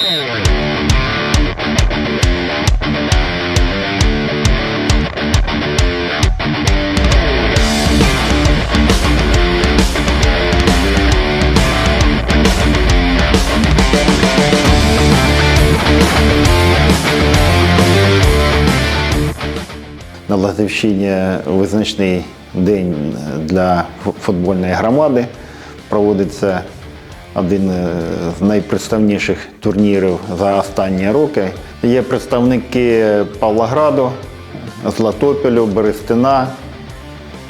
На Лазівщині визначний день для футбольної громади. Проводиться один е, з найпредставніших турнірів за останні роки. Є представники Павлограду, Златопілю, Берестина,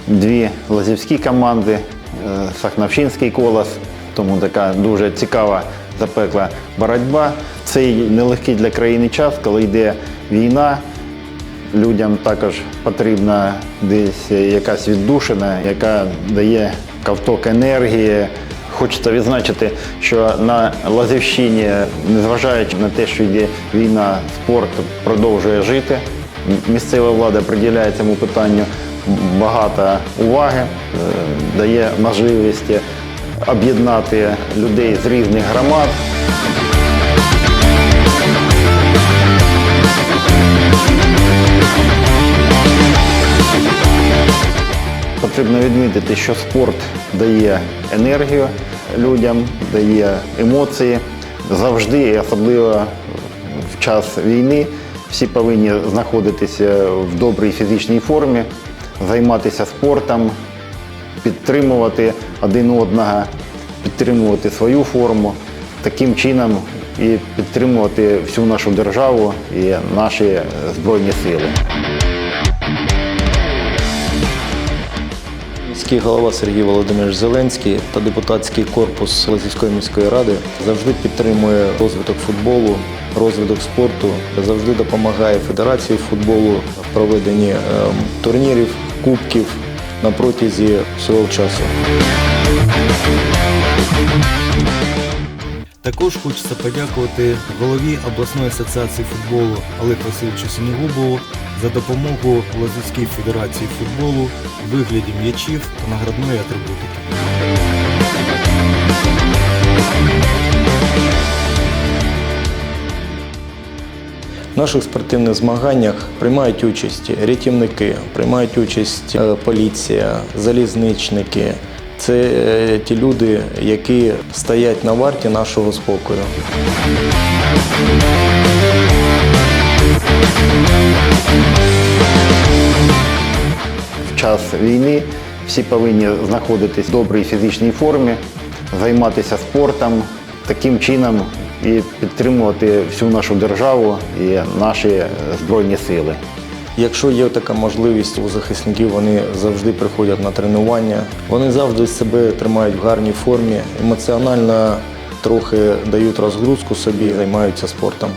дві лазівські команди, е, Сахновщинський колос. Тому така дуже цікава запекла боротьба. Цей нелегкий для країни час, коли йде війна. Людям також потрібна десь якась віддушина, яка дає ковток енергії. Хочеться відзначити, що на Лазівщині, незважаючи на те, що йде війна, спорт продовжує жити. Місцева влада приділяє цьому питанню багато уваги, е, дає можливість об'єднати людей з різних громад. Потрібно відмітити, що спорт дає енергію людям, дає емоції. Завжди, і особливо в час війни, всі повинні знаходитися в добрій фізичній формі, займатися спортом, підтримувати один одного, підтримувати свою форму, таким чином і підтримувати всю нашу державу і наші збройні сили. Міський голова Сергій Володимирович Зеленський та депутатський корпус Лазівської міської ради завжди підтримує розвиток футболу, розвиток спорту, завжди допомагає Федерації футболу в проведенні ем, турнірів, кубків на протязі всього часу. Також хочеться подякувати голові обласної асоціації футболу Олегу Васильовичу Синігубову за допомогу Лазівській федерації футболу в вигляді м'ячів та наградної атрибутики. В наших спортивних змаганнях приймають участь рятівники, приймають участь е, поліція, залізничники. Це е, ті люди, які стоять на варті нашого спокою. В час війни всі повинні знаходитись в добрій фізичній формі, займатися спортом, таким чином і підтримувати всю нашу державу і наші збройні сили. Якщо є така можливість у захисників, вони завжди приходять на тренування. Вони завжди себе тримають в гарній формі, емоціонально трохи дають розгрузку собі, займаються спортом.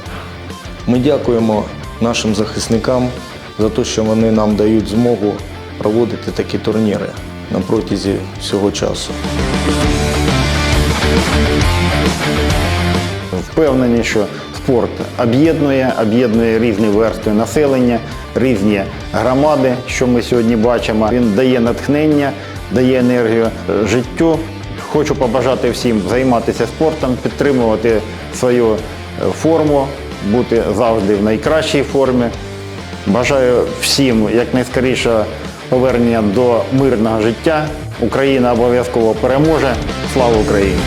Ми дякуємо нашим захисникам за те, що вони нам дають змогу проводити такі турніри на протязі всього часу. Впевнені, що спорт об'єднує, об'єднує різні верстви населення, різні громади, що ми сьогодні бачимо. Він дає натхнення, дає енергію е, життю. Хочу побажати всім займатися спортом, підтримувати свою е, форму, бути завжди в найкращій формі. Бажаю всім якнайскоріше повернення до мирного життя. Україна обов'язково переможе. Слава Україні!